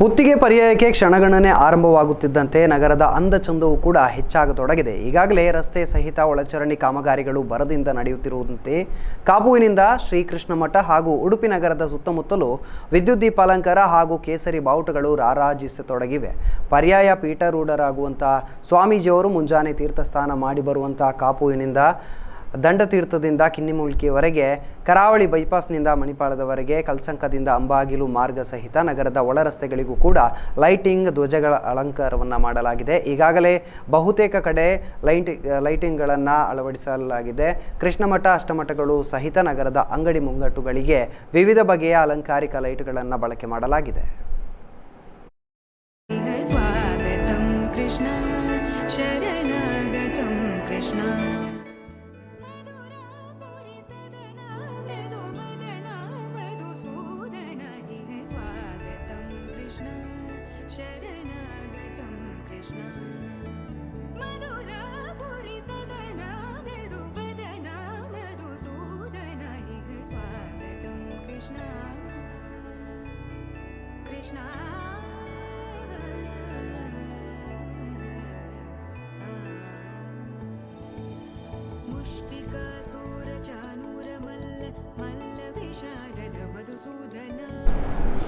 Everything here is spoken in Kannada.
ಪುತ್ತಿಗೆ ಪರ್ಯಾಯಕ್ಕೆ ಕ್ಷಣಗಣನೆ ಆರಂಭವಾಗುತ್ತಿದ್ದಂತೆ ನಗರದ ಅಂದಚಂದವು ಕೂಡ ಹೆಚ್ಚಾಗತೊಡಗಿದೆ. ಈಗಾಗಲೇ ರಸ್ತೆ ಸಹಿತ ಒಳಚರಂಡಿ ಕಾಮಗಾರಿಗಳು ಬರದಿಂದ ನಡೆಯುತ್ತಿರುವಂತೆ ಕಾಪುವಿನಿಂದ ಶ್ರೀಕೃಷ್ಣ ಮಠ ಹಾಗೂ ಉಡುಪಿ ನಗರದ ಸುತ್ತಮುತ್ತಲು ವಿದ್ಯುತ್ ದೀಪಾಲಂಕಾರ ಹಾಗೂ ಕೇಸರಿ ಬಾವುಟಗಳು ರಾರಾಜಿಸತೊಡಗಿವೆ. ಪರ್ಯಾಯ ಪೀಠರೂಢರಾಗುವಂಥ ಸ್ವಾಮೀಜಿಯವರು ಮುಂಜಾನೆ ತೀರ್ಥಸ್ಥಾನ ಮಾಡಿ ಬರುವಂಥ ಕಾಪುವಿನಿಂದ ದಂಡತೀರ್ಥದಿಂದ ಕಿನ್ನಿಮೂಲ್ಕಿಯವರೆಗೆ, ಕರಾವಳಿ ಬೈಪಾಸ್ನಿಂದ ಮಣಿಪಾಲದವರೆಗೆ ಕಲ್ಸಂಕದಿಂದ ಅಂಬಾಗಿಲು ಮಾರ್ಗ ಸಹಿತ ನಗರದ ಒಳರಸ್ತೆಗಳಿಗೂ ಕೂಡ ಲೈಟಿಂಗ್ ಧ್ವಜಗಳ ಅಲಂಕಾರವನ್ನು ಮಾಡಲಾಗಿದೆ. ಈಗಾಗಲೇ ಬಹುತೇಕ ಕಡೆ ಲೈಟ್, ಲೈಟಿಂಗ್ಗಳನ್ನು ಅಳವಡಿಸಲಾಗಿದೆ. ಕೃಷ್ಣಮಠ ಅಷ್ಟಮಠಗಳು ಸಹಿತ ನಗರದ ಅಂಗಡಿ ಮುಂಗಟ್ಟುಗಳಿಗೆ ವಿವಿಧ ಬಗೆಯ ಅಲಂಕಾರಿಕ ಲೈಟ್ಗಳನ್ನು ಬಳಕೆ ಮಾಡಲಾಗಿದೆ. इह शरणागतं कृष्ण। मधुरापुरि सदना मृदुवदना मधुसूदन स्वागतं कृष्ण। कृष्णा। मुष्टिकासूरचानूरमल्ल मल्लविशारद मधुसूदन